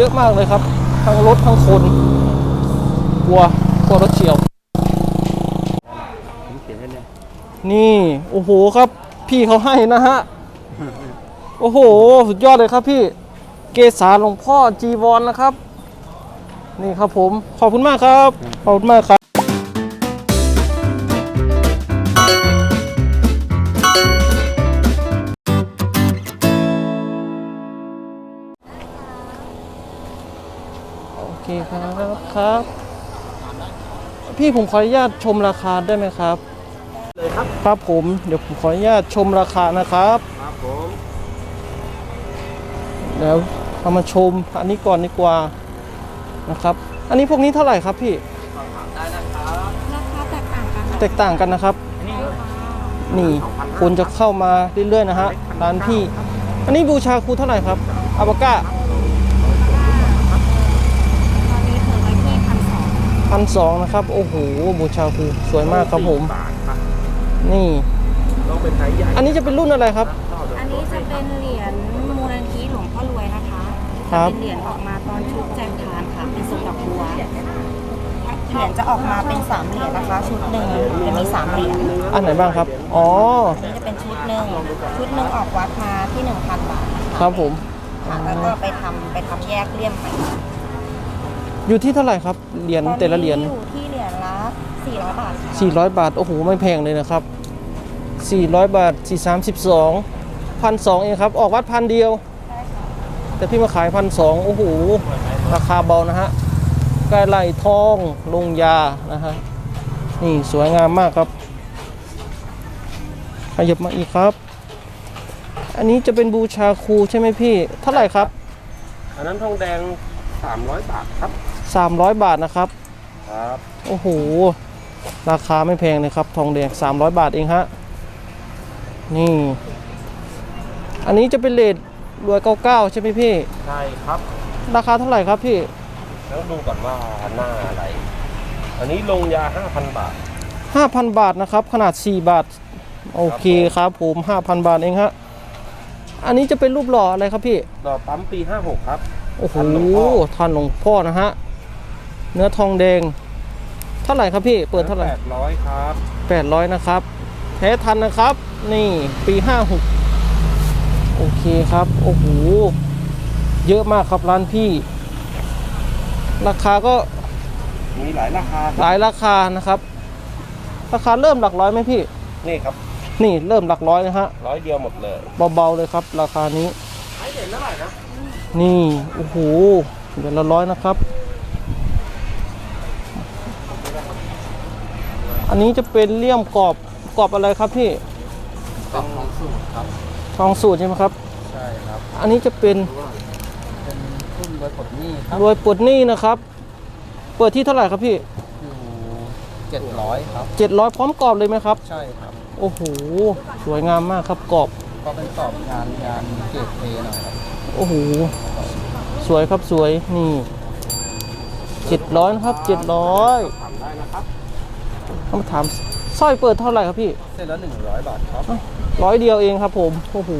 เยอะมากเลยครับ ทั้งรถทั้งคนกลัวกลัวรถเฉียวผมเขียนให้เนี่ยนี่โอ้โหครับ พี่เขาให้นะฮะ โอ้โห สุดยอดเลยครับพี่ เกษาหลวงพ่อจีวรนะครับ นี่ครับผม ขอบคุณมากครับ ขอบคุณมากครับ ครับครับ พี่ผมขออนุญาตชมราคาได้ไหมครับ เลยครับ ครับผม เดี๋ยวผมขออนุญาตชมราคานะครับ ครับผมแล้วเรามาชมอันนี้ก่อนดีกว่านะครับ อันนี้พวกนี้เท่าไหร่ครับพี่ได้นะครับราคาแตกต่างกันนะแตกต่างกันนะครับนี่นี่คนจะเข้ามาเรื่อยๆนะฮะร้านพี่ อันนี้บูชาครูเท่าไหร่ครับอาบาก้า ตอนนี้เธอไว้ที่พันสอง พันสองนะครับ โอ้โห บูชาครูสวยมากครับผมบาทครับนี่ ต้องเป็นไซส์ใหญ่อันนี้จะเป็นรุ่นอะไรครับ อันนี้จะเป็นเหรียญมูลนิธิหลวงพ่อรวยนะคะครับจะเป็นเหรียญออกมาตอนชุดแจกทานค่ะ เป็นทรงดอกบัว เหรียญจะออกมาเป็นสามเหรียญนะคะ ชุดหนึ่งจะมีสามเหรียญอันไหนบ้างครับ อ๋ออันนี้จะเป็นชุดหนึ่งชุดหนึ่งออกวัดมาที่หนึ่งพันบาทนะคะครับผม ค่ะแล้วก็ไปทำไปทำแยกเลี่ยมใหม่ อยู่ที่เท่าไหร่ครับเหรียญแต่ละเหรียญตอนนี้อยู่ที่เหรียญละ400 บาทค่ะ400 บาท โอ้โห ไม่แพงเลยนะครับ 400 บาท 432 1,200เองครับ ออกวัดพันเดียวแต่พี่มาขายพันสองโอ้โห ราคาเบานะฮะไก่ไหลทองลงยานะฮะ นี่สวยงามมากครับ ขยับมาอีกครับ อันนี้จะเป็นบูชาครูใช่ไหมพี่ เท่าไหร่ครับ อันนั้นทองแดง 300 บาทครับ 300 บาทนะครับ ครับ โอ้โห ราคาไม่แพงเลยครับ ทองแดง 300 บาทเองฮะ นี่ อันนี้จะเป็นเลทรวย99 ใช่ไหมพี่ ใช่ครับ ราคาเท่าไหร่ครับพี่ แล้วดูก่อนว่าหน้าอะไร อันนี้ลงยา 5,000 บาท 5,000 บาทนะครับ ขนาด 4 บาท โอเคครับผม 5,000 บาทเองฮะ อันนี้จะเป็นรูปหล่ออะไรครับพี่ดอกปั๊มปี 56 ครับ โอ้โหท่านหลวงพ่อท่านหลวงพ่อนะฮะ เนื้อทองแดง เท่าไหร่ครับพี่ เปิดเท่าไหร่800ครับ800นะครับแท้ทันนะครับ นี่ปี56โอเคครับ โอ้โห เยอะมากครับร้านพี่ ราคาก็ มีหลายราคาคหรับลายราคานะครับ ราคาเริ่มหลักร้อยไหมพี่ นี่ครับ นี่เริ่มหลักร้อยนะฮะ ร้อยเดียวหมดเลย เบาๆเลยครับ ราคานี้ไอเด่นเท่าไหร่นะ นี่ โอ้โหเดือนละร้อยนะครับ อันนี้จะเป็นเลี่ยมกรอบกรอบอะไรครับพี่กล่องของสูตรครับทองสูตรใช่ไหมครับ ใช่ครับ อันนี้จะเป็นเป็นทุ่นไว้กดหนี้ครับรวยปลดหนี้นะครับ เปิดที่เท่าไหร่ครับพี่อยู่เจ็ดร้อยครับ700พร้อมกรอบเลยไหมครับ ใช่ครับ โอ้โห สวยงามมากครับกรอบ ก็เป็นตอบงานงานเกรดเอหน่อยครับ โอ้โห สวยครับสวยนี่เจ็ดร้อยนะครับเจ็ดร้อยถามได้นะครับคำถามสร้อยเปิดเท่าไหร่ครับพี่เส้นละหนึ่งร้อยบาทครับร้อยเดียวเองครับผมโอ้โห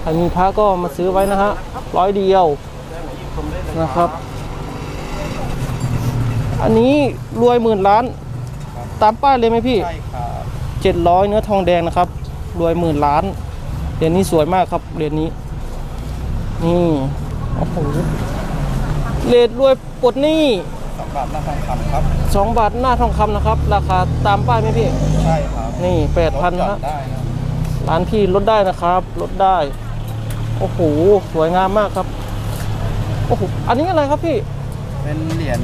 ใครมีพระก็มาซื้อไว้นะฮะร้อยเดียวนะครับ อันนี้รวยหมื่นล้าน ตามป้ายเลยไหมพี่ใช่ครับเจ็ดร้อยเนื้อทองแดงนะครับ รวยหมื่นล้านเหรียญนี้สวยมากครับเหรียญนี้ นี่โอ้โหเลดรวยปลดหนี้สำหรับหน้าทองคำครับสองบาทหน้าทองคำนะครับ ราคาตามป้ายไหมพี่ ใช่ครับนี่แปดพันลนะดหย่อฮะได้นะร้านพี่ลดได้นะครับลดได้ โอ้โหสวยงามมากครับโอ้โหอันนี้อะไรครับพี่ เป็นเหรียญ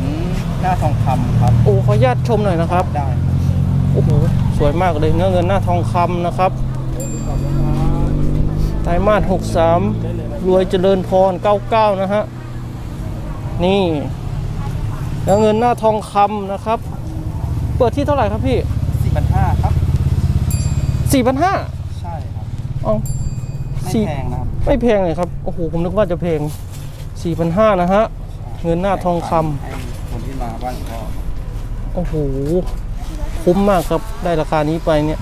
หน้าทองคำครับโอ้ขออนุญาตชมหน่อยนะครับได้โอ้โหสวยมากเลยเนื้อเงินหน้าทองคำนะครับ ไตรมาส63 รวยเจริญพร 99 นะฮะ นี่เนื้อเงินหน้าทองคำนะครับ เปิดที่เท่าไหร่ครับพี่สี่พันห้าครับ 4,500 ใช่ครับอ๋อไม่สี่แพงนะครับ ไม่แพงเลยครับ โอ้โห ผมนึกว่าจะแพง 4,500 นะฮะ เงินหน้าทองคำให้คนที่มาบ้านก็โอ้โห คุ้มมากครับ ได้ราคานี้ไปเนี่ย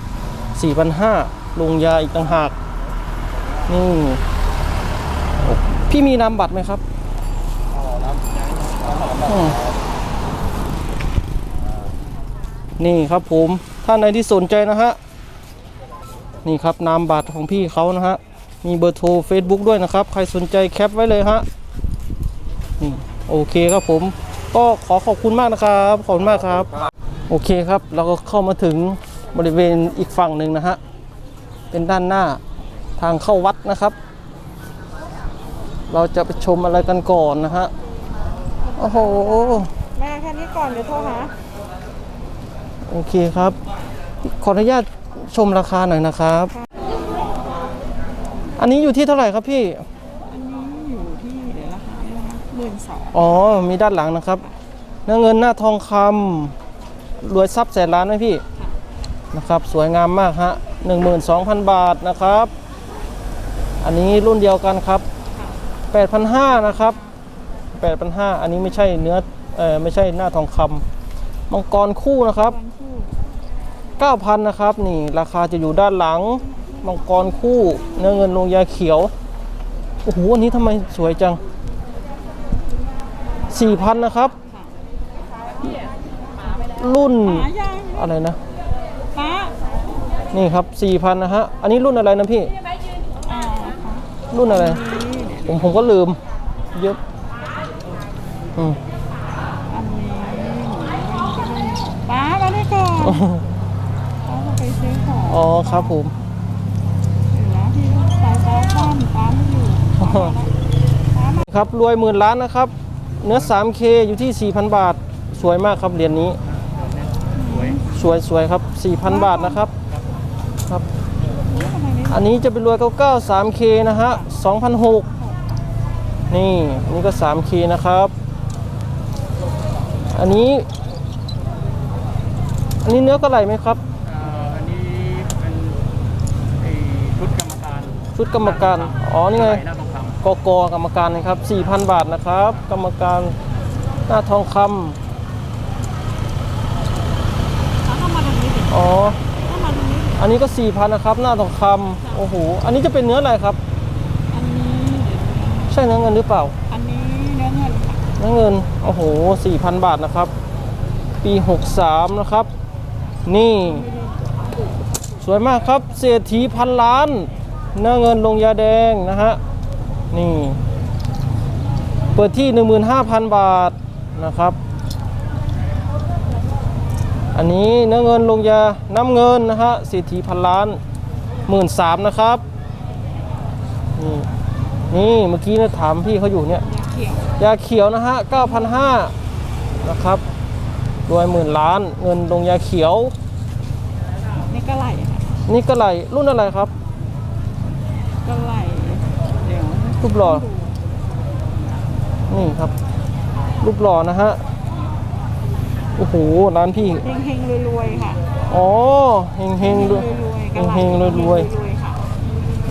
สี่พันห้าลงยาอีกต่างหาก นี่พี่มีนามบัตรไหมครับนี่ครับผมถ้านในที่สนใจนะฮะ นี่ครับนามบัตรของพี่เขานะฮะ มีเบอร์โทร Facebook ด้วยนะครับ ใครสนใจแคปไว้เลยฮะ นี่โอเคครับผม ก็ขอขอบคุณมากนะครับ ขอบคุณมากครับ โอเคครับ เราก็เข้ามาถึงบริเวณอีกฝั่งหนึ่งนะฮะ เป็นด้านหน้า ทางเข้าวัดนะครับ เราจะไปชมอะไรกันก่อนนะฮะโอ้โหแม่แค่นี้ก่อนเดี๋ยวโทรหาโอเคครับ ขออนุญาตชมราคาหน่อยนะครับ อันนี้อยู่ที่เท่าไหร่ครับพี่อันนี้อยู่ที่เดี๋ยวราคาหมื่นสองอ๋อมีด้านหลังนะครับเนื้อเงินหน้าทองคำรวยทรัพย์แสนล้านไหมพี่นะครับ สวยงามมากฮะ12,000บาทนะครับ อันนี้รุ่นเดียวกันครับ8,500นะครับ8,500อันนี้ไม่ใช่เนื้อเอ่อไม่ใช่หน้าทองคำมังกรคู่นะครับ9,000นะครับนี่ราคาจะอยู่ด้านหลังมังกรคู่ เนื้อเงินลงยาเขียวโอ้โหอันนี้ทำไมสวยจัง4,000นะครับ รุ่นป้ายังอะไรนะป้านี่ครับ4,000นะฮะอันนี้รุ่นอะไรนะพี่อ่า รุ่นอะไร ผมผมก็ลืม เยอะอืมอันนี้ป้ามาได้ก่อนป้าจะไปซื้อของอ๋อครับผมเดี๋ยวนะพี่สายตาคว่ำป้าไม่อยู่ป้ามาแล้วป้ามาครับรวยหมื่นล้านนะครับ เนื้อ 3K อยู่ที่ 4,000 บาท สวยมากครับเหรียญนี้ สวยสวยครับ 4,000 บาทนะครับครับทำไมไม่ อันนี้จะเป็นรวย99 3K นะฮะ2,006นี่อันนี้ก็ 3K นะครับ อันนี้ อันนี้เนื้อกระไหลไหมครับอ่าอันนี้เป็นไอ้ชุดกรรมการ ชุดกรรมการ อ๋อ นี่ไงหน้าทองคกกกรรมการนะครับ 4,000 บาทนะครับ กรรมการหน้าทองคป้าเข้ามาทางนี้ดิำอ๋อ เข้ามาทางนี้ดิ อันนี้ก็4,000นะครับ หน้าทองคำโอ้โห อันนี้จะเป็นเนื้ออะไรครับ อันนี้เดี๋ยวนะใช่เนื้อเงินหรือเปล่า อันนี้เนื้อเงินค่ะเนื้อเงิน โอ้โห4,000บาทนะครับ ปี63นะครับ นี่ สวยมากครับ เศรษฐีพันล้าน เนื้อเงินลงยาแดงนะฮะ นี่ เปิดที่ 15,000 บาทนะครับ อันนี้เนื้อเงินลงยาน้ำเงินนะฮะเศรษฐีพันล้านหมื่นสามนะครับ นี่นี่เมื่อกี้เนี่ยถามพี่เขาอยู่เนี่ย ยาเขียวยาเขียวนะฮะ9,500นะครับรวยหมื่นล้านเงินลงยาเขียว นี่ก็ไหลค่ะนี่ก็ไหลรุ่นอะไรครับก็ไหลเดี๋ยวรูปหล่อนี่ครับ รูปหล่อนะฮะ โอ้โห ร้านพี่ เฮงเฮงๆรวยๆค่ะอ๋อเฮงเฮงๆรวยรวยๆก็ไหลเฮงๆรวยๆรวยๆค่ะ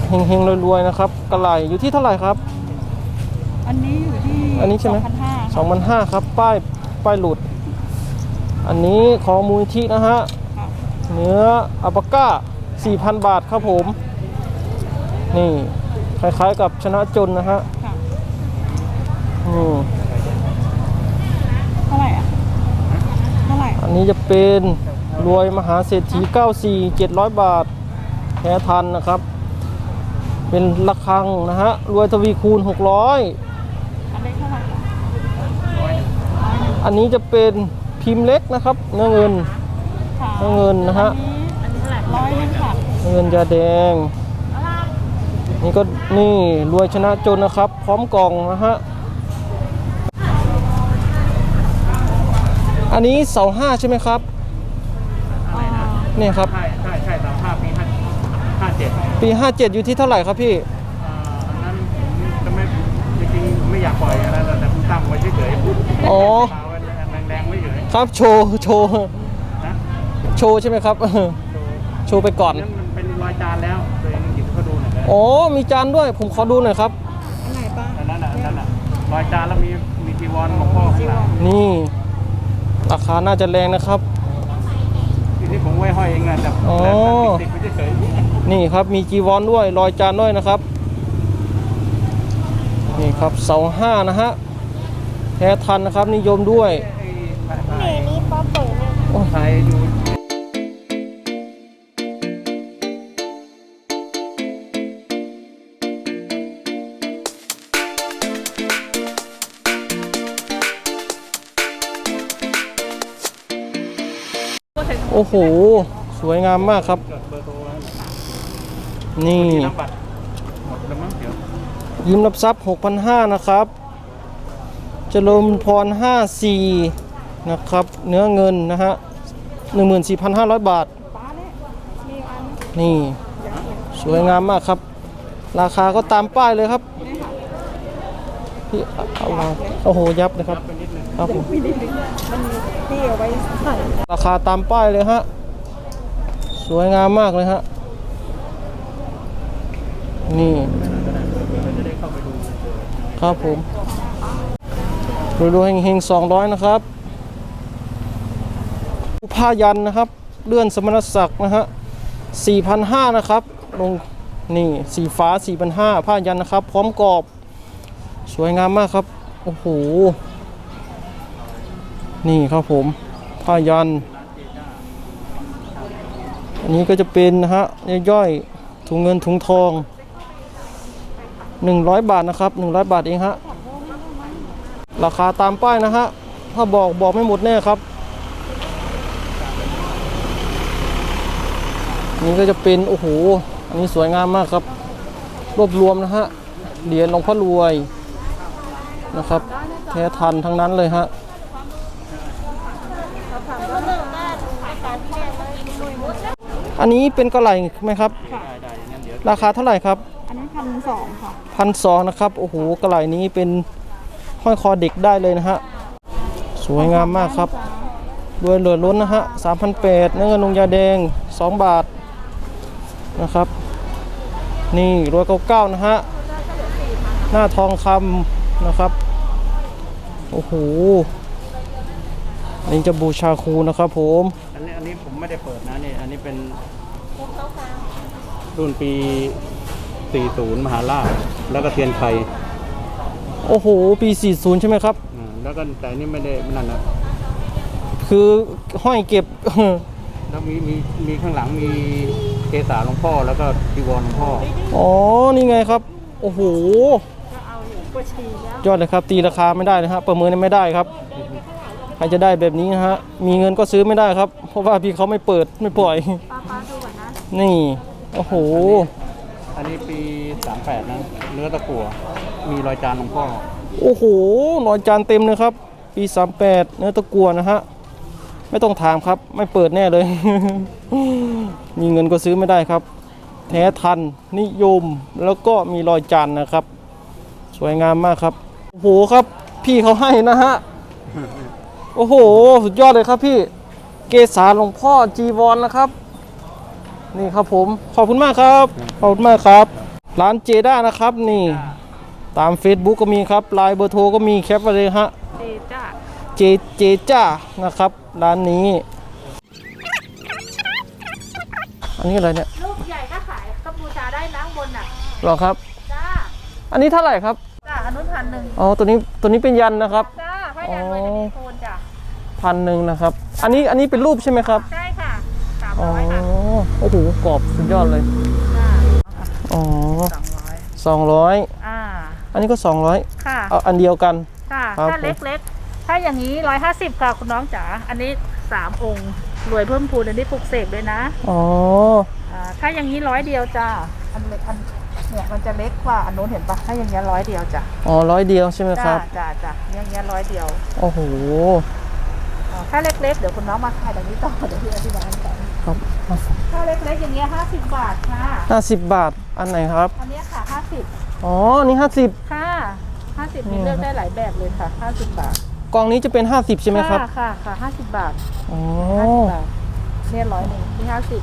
เฮงเฮงๆรวยๆนะครับกระไหลอยู่ที่เท่าไหร่ครับ อันนี้อยู่ที่อันนี้ใช่ไหมสองพันห้า2,500ครับ ป้าย ป้ายหลุด อันนี้ของมูลนิธินะฮะค่ะเนื้ออัลปาก้า4,000บาทครับผม นี่ คล้ายๆกับชนะจนนะฮะค่ะ อืม เท่าไหร่อะเท่าไหร่ อั นนี้จะเป็นรวยมหาเศรษฐี 94 700 บาทแท้ทันนะครับ เป็นระฆังนะฮะ รวยทวีคูณ 600 อันนี้จะเป็นพิมพ์เล็กนะครับ เนื้อเงินเนื้อเงินนะฮะเท่าไหร่ร้อยหนึงค่ะเนื้อเงินยาแดง นี่ก็นี่รวยชนะจนนะครับ พร้อมกล่องนะฮะ อันนี้เสาห้าใช่ไหมครับเนี่ยครับำใช่ใช่ใช่ตามภาพปีห้าห้าเจ็ดปี57อยู่ที่เท่าไหร่ครับพี่อันนั้นผมจะไม่จริงๆไม่อยากปล่อยอะไรแต่ผมตั้งไว้เฉยๆอ๋อเปล่าไว้แรงๆไว้เฉยครับโชว์โชว์นะโชว์ใช่ไหมครับดูโชว์ไปก่อน นั้นมันเป็นรอยจานแล้วตัวเองหยิบเขาดูหน่อยนะอ๋อ มีจานด้วย ผมขอดูหน่อยครับ อันไหนป้าอันนั้นอะอันนั้นอะรอยจานแล้วมีมีจีวรของพ่อข้างหลังนี่ ราคาน่าจะแรงนะครับที่ที่ผมไว้ห้อยเองนะแต่อ๋อแต่ติดๆไว้เฉยนี่ครับมีจีวรด้วยรอยจานด้วยนะครับ นี่ครับเสาห้านะฮะท้ทันนะครับนิยมด้วยเมนี้ป๊อปเปิดเนี่ยถ่ายดูโอ้โห สวยงามมากครับ จดเบอร์โทรไว้นี่ที่น้ำบัตรหมดแล้วมั้งเดี๋ยวยิ้มรับทรัพย์6,500 นะครับเจริญพร54นะครับ เนื้อเงินนะฮะ14,500 บาท นี่ สวยงามมากครับ ราคาก็ตามป้ายเลยครับ พี่เอาวาโอ้โหยับเลยครับครับผมราคาตามป้ายเลยฮะสวยงามมากเลยฮะนี่ครับผมรวยๆเฮงๆสองร้อยนะครับผ้ายันนะครับ เลื่อนสมณศักดิ์นะฮะสี่พันห้านะครับ ลงนี่สีฟ้าสี่พันห้าผ้ายันนะครับ พร้อมกรอบ สวยงามมากครับ โอ้โห นี่ครับผมผ้ายัน อันนี้ก็จะเป็นนะฮะย่อยๆถุงเงินถุงทอง 100 บาทนะครับ 100 บาทเองฮะ ราคาตามป้ายนะฮะ ถ้าบอกบอกไม่หมดแน่ครับอันนี้ก็จะเป็น โอ้โห อันนี้สวยงามมากครับ รวบรวมนะฮะ เหรียญหลวงพ่อรวย นะครับ แท้ทันทั้งนั้นเลยฮะอันนี้เป็นกระไหล่ไหมครับ ราคาเท่าไหร่ครับ อันนั้นพันสองค่ะพันสองนะครับ โอ้โห กระไหล่นี้เป็นห้อยคอเด็กได้เลยนะฮะ สวยงามมากครับรวยเหลือล้นนะฮะสามพันแปดเนื้อเงินลงยาแดงสองบาทนะครับ นี่รวยเก้าเก้านะฮะ หน้าทองคำ นะครับ โอ้โห อันนี้จะบูชาครูนะครับผม อันนี้อันนี้ผมไม่ได้เปิดนะนี่ อันนี้เป็นรุ่นปี 40 มหาราช แล้วก็เทียนไทยโอ้โห ปี 40 ใช่ไหมครับอ่าแล้วก็แต่อันนี่ไม่ได้นั่นนะคือห้อยเก็บ แล้วมีมีมีข้างหลังมีเกสาหลวงพ่อแล้วก็จีวรหลวงพ่อ อ๋อ นี่ไงครับ โอ้โห ยอดเลยครับตีราคาไม่ได้นะฮะประเมินไม่ได้ครับใครจะได้แบบนี้นะฮะมีเงินก็ซื้อไม่ได้ครับ เพราะว่าพี่เขาไม่เปิดไม่ปล่อยนี่โอ้โหอันนี้ปี 38 นะ เนื้อตะกั่วมีรอยจานหลวงพ่อ โอ้โหรอยจานเต็มเลยครับ ปี 38 เนื้อตะกัวนะฮะไม่ต้องถามครับไม่เปิดแน่เลย มีเงินก็ซื้อไม่ได้ครับ แท้ทันนิยมแล้วก็มีรอยจานนะครับส วยงามมากครับ โอ้โหครับพี่เขาให้นะฮะ โอ้โห สุดยอดเลยครับพี่ เกษาหลวงพ่อจีวรนะครับ นี่ครับผม ขอบคุณมากครับ ขอบคุณมากครับ ร้านเจด้านะครับนี่ ตาม Facebook ก็มีครับไลน์เบอร์โทรก็มีแคปไปเลยฮะ เจจ้าเจเจจ้านะครับ ร้านนี้ อันนี้อะไรเนี่ย ลูกใหญ่ถ้าขายก็บูชาได้นะข้างบนน่ะ หรอครับ จ้า อันนี้เท่าไหร่ครับจ้าอันนู้น พันหนึ่งอ๋อตัวนี้ตัวนี้เป็นยันนะครับ จ้าพยันไว้จะมีโคนจ้ะพันหนึ่งนะครับ อันนี้อันนี้เป็นรูปใช่ไหมครับ ใช่ค่ะสามอ๋อ ร้อยค่ะโอ้โห กรอบสุดยอดเลย จ้าอ๋อสองร้อยสองร้อยอ่าอันนี้ก็สองร้อยค่ะ เอาอันเดียวกัน ค่ะครับถ้าเล็กๆ ถ้าอย่างนี้ร้อยห้าสิบค่ะคุณน้องจ๋า อันนี้สามองค์ รวยเพิ่มพูนอันนี้ปลุกเสกด้วยนะอ๋อ อ่าถ้าอย่างนี้ร้อยเดียวจ้า อันเล็กอัน เนี่ยมันจะเล็กกว่าอันนู้นเห็นปะถ้าอย่างเงี้ยร้อยเดียวจ้ะอ๋อร้อยเดียวใช่ไหมคจ้ารับ จ้าจ้าอย่างเงี้ยร้อยเดียวโอ้โหอ่าถ้าเล็กๆ เดี๋ยวคุณน้องมาขายแบบนี้ต่อเดี๋ยวพี่อธิบายให้ฟังครับถ้าเล็กๆอย่างเงี้ยห้าสิบบาทค่ะ ห้าสิบบาท อันไหนครับ อันเนี้ยค่ะห้าสิบอ๋อ นี่ห้าสิบ ค่ะห้าสิบนี่มีนะครับเลือกได้หลายแบบเลยค่ะห้าสิบบาทกล่องนี้จะเป็นห้าสิบใช่ไหมครับค่ะค่ะค่ะห้าสิบบาทอ๋อ ห้าสิบบาทเนี่ยร้อยหนึ่งที่ห้าสิบ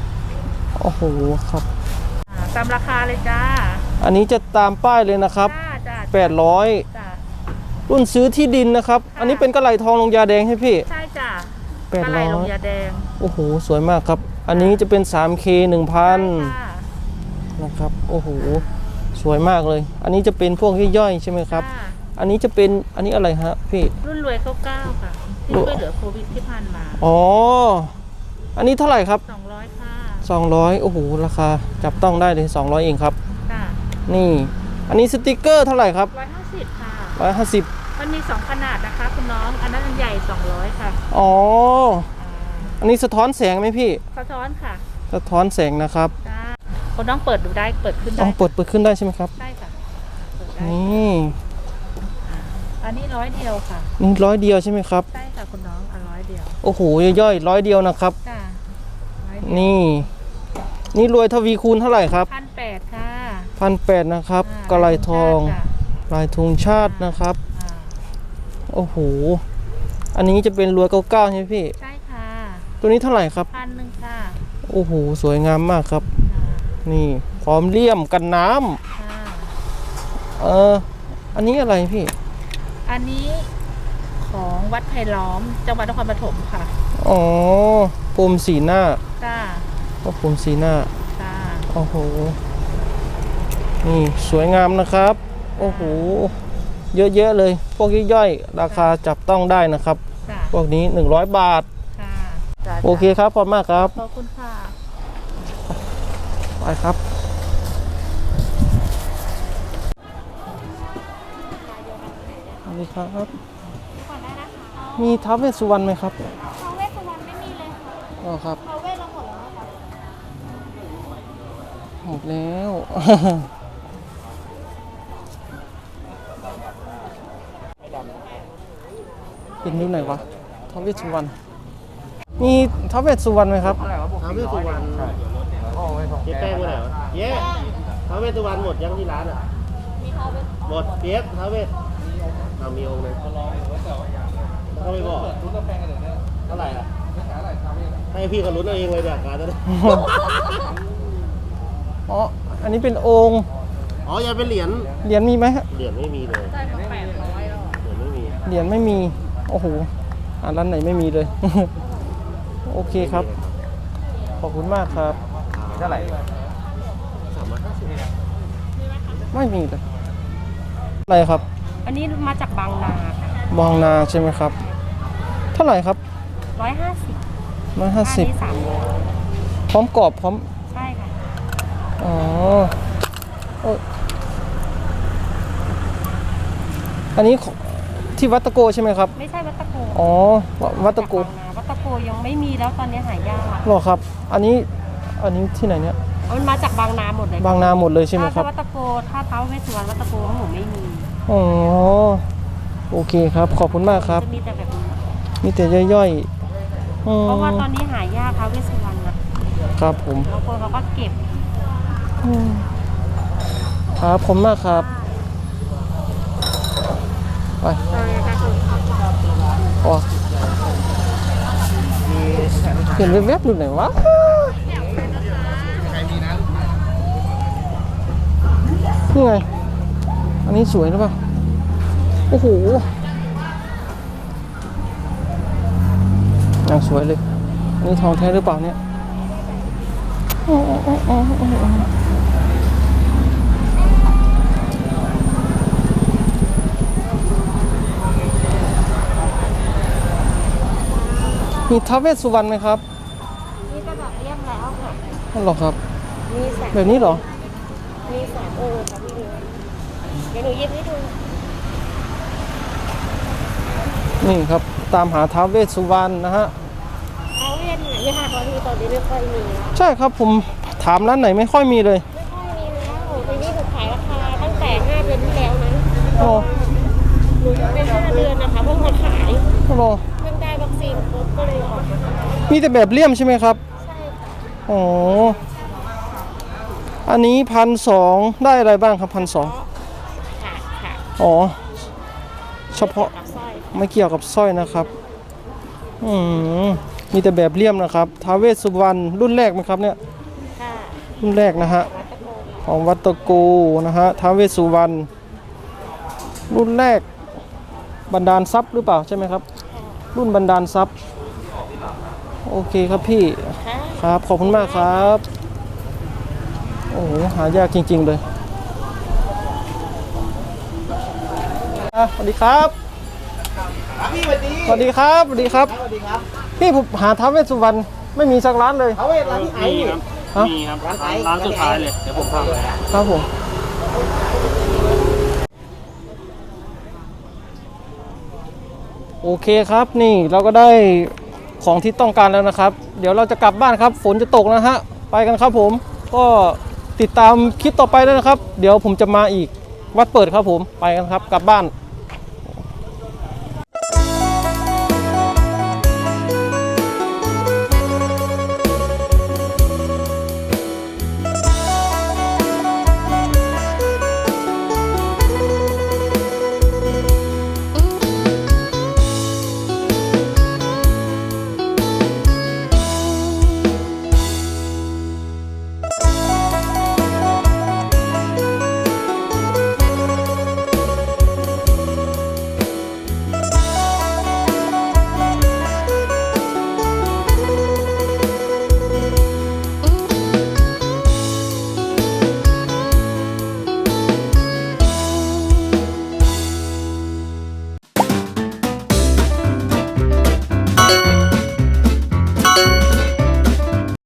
โอ้โห ครับอ่า ตามราคาเลยจ้าอันนี้จะตามป้ายเลยนะครับ จ้าจ้า800 จ้า รุ่นซื้อที่ดินนะครับ อันนี้เป็นกระไหลทองลงยาแดงให้พี่ ใช่จ้าแปดอะไรร้อยลงยาแดงโอ้โห สวยมากครับ อันนี้จะเป็น 3K ใช่1000ค่ะนะครับ โอ้โห สวยมากเลย อันนี้จะเป็นพวกย่อยๆใช่ไหมครับ จ้าอันนี้จะเป็น อันนี้อะไรฮะพี่ รุ่นรวยเข้าเก้าค่ะ ที่รวยช่วยเหลือโควิดที่ผ่านมา อ๋อ อันนี้เท่าไหร่ครับ200ค่ะ 200โอ้โหราคาจับต้องได้เลย200 เองครับ ค่ะนี่ อันนี้สติกเกอร์เท่าไหร่ครับ150ค่ะ 150มันมี2ขนาดนะคะคุณน้อง อันนั้นอันใหญ่200ค่ะอ๋ออ่าอันนี้สะท้อนแสงไหมพี่สะท้อนค่ะสะท้อนแสงนะครับจ้าคุณน้องเปิดดูได้ เปิดขึ้นต้ได้องเปิดเปิดขึ้นได้ใช่ไหมครับใช่ค่ะ เปิดได้ นี่อันนี้ร้อยเดียวค่ะ นี่ร้อยเดียวใช่ไหมครับ ใช่ค่ะคุณน้องอันร้อยเดียวโอ้โหย่อยๆร้อยเดียวนะครับ จ้าร้อยเดียวนี่ นี่รวยทวีคูณเท่าไหร่ครับพันแปดค่ะพันแปดนะครับอ่ากระไรทองจ้ะลายธงชาตินะครับ อ่าโอ้โห อันนี้จะเป็นรวยเก้าเก้าใช่ไหมพี่ ใช่ค่ะตัวนี้เท่าไหร่ครับ พันหนึ่งค่ะโอ้โห สวยงามมากครับ อ่านี่ พร้อมเลี่ยมกันน้ำค่ะเออ อันนี้อะไรพี่ อันนี้ของวัดไผ่ล้อมจังหวัดนครปฐมค่ะ อ๋อพรมสีหน้า จ้าก็พรมสีหน้าจ้าโอ้โหนี่สวยงามนะครับ โอ้โห เยอะๆเลย พวกย่อยๆราคาจับต้องได้นะครับจ้าพวกนี้ 100 บาท ค่ะจ้าโอเคครับ ขอบคุณมากครับ ขอบคุณค่ะ ไปครับ สวัสดีครับ มีท้าวเวสสุวรรณไหมครับท้าวเวสสุวรรณไม่มีเลยค่ะอ๋อครับ หมดแล้ว เป็นนิ้วไหนวะท้าวเวสสุวรรณมีท้าวเวสสุวรรณไหมครับ ท้าวเวสสุวรรณเจ๊แป้งไปไหนวะเย้ท้าวเวสสุวรรณหมดยังที่ร้านอะมีท้าวเวสหมดเปียกท้าวเวสเอามีองค์หนึงเขาไม่บอกเท่าไหร่อะให้พี่เขาลุ้นเอาเองเลยเดี๋ยวการจะได้ อ๋อ อันนี้เป็นองค์อ๋อยังเป็นเหรียญ เหรียญมีไหมฮะเหรียญไม่มีเลยเหรียญไม่มีเหรียญไม่มี โอ้โหอ่าร้านไหนไม่มีเลย โอเคครับ ขอบคุณมากครับ เท่าไหร่สามร้อยห้าสิบไม่มีเลย อะไรครับ อันนี้มาจากบางนาค่ะบางนาใช่ไหมครับ เท่าไหร่ครับร้อยห้าสิบร้อยห้าสิบนี้สามร้อยพร้อมกรอบพร้อมใช่ค่ะ อ๋อโอ้ยอันนี้ของที่วัดตะโกใช่ไหมครับ ไม่ใช่วัดตะโกอ๋อววัดตะโกจากบางนาวัดตะโกยังไม่มีแล้วตอนนี้หายากหรอครับ อันนี้อันนี้ที่ไหนเนี่ยมันมาจากบางนาหมดเลย บางนาหมดเลยใช่ไหมคถ้ารับวัดตะโกถ้าท้าวเวสสุวรรณวัดตะโกของหนูไม่มีอ๋อโอเคครับ ขอบคุณมากครับจะมีแต่แบบนี้มีแต่ย่อยๆอืมเพราะว่าตอนนี้หายากท้าวเวสสุวรรณนะครับผมบางคนเขาก็เก็บอืม ครับผมมากครับไปโอ๋อเห็นแวบๆอยู่ไหนวะนี่ไง อันนี้สวยหรือเปล่า โอ้โหยังสวยเลย อันนี้ทองแท้หรือเปล่าเนี่ย อ๋ออ๋ออ๋ออ๋ออ๋อมี ท้าวเวสสุวรรณไหมครับนี่ก็แบบเรียบแล้วค่ะนั่นหรอครับ มีแสงแบบนี้เหรอ มีสามองค์ค่ะพี่ดูเดี๋ยวหนูหยิบให้ดู นี่ครับตามหาท้าวเวสสุวรรณนะฮะท้าวเวสหายากค่ะพี่ตอนนี้ไม่ค่อยมีแล้วใช่ครับผมถามร้านไหนไม่ค่อยมีเลย ไม่ค่อยมีแล้วปีนี้ถูกขายราคาตั้งแต่5เดือนที่แล้วนะโอ้หนูเป็น5เดือนนะคะเพิ่งมาขายโห ก็เลยออกมามีแต่แบบเลี่ยมใช่ไหมครับ ใช่ค่ะอ๋อ อันนี้พันสองได้อะไรบ้างครับพันสองค่ะค่ะอ๋อ เฉพาะ กับสร้อยไม่เกี่ยวกับสร้อยนะครับ อืมมีแต่แบบเลี่ยมนะครับท้าวเวสสุวรรณรุ่นแรกไหมครับเนี่ย ค่ะรุ่นแรกนะฮะ วัดตะโกค่ะของวัดตะโกนะฮะท้าวเวสสุวรรณรุ่นแรกบันดาลทรัพย์หรือเปล่าใช่ไหมครับ รุ่นบันดาลทรัพย์ โอเคครับพี่ค่ะครับ ขอบคุณมากครับ โอ้โหหายากจริง ๆ เลยคอะสวัสดีครับพี่สวัสดีสวัสดีครับสวัสดีครับสวัสดีครับพี่ผมหาท้าวเวสสุวรรณไม่มีสักร้านเลยมีครับฮะมีครับร้านสุดท้ายเลยเดี๋ยวผมพาไปครับผมโอเคครับนี่เราก็ได้ ของที่ต้องการแล้วนะครับ เดี๋ยวเราจะกลับบ้านครับ ฝนจะตกนะฮะ ไปกันครับผม ก็ติดตามคลิปต่อไปด้วยนะครับ เดี๋ยวผมจะมาอีกวัดเปิดครับผม ไปกันครับ กลับบ้าน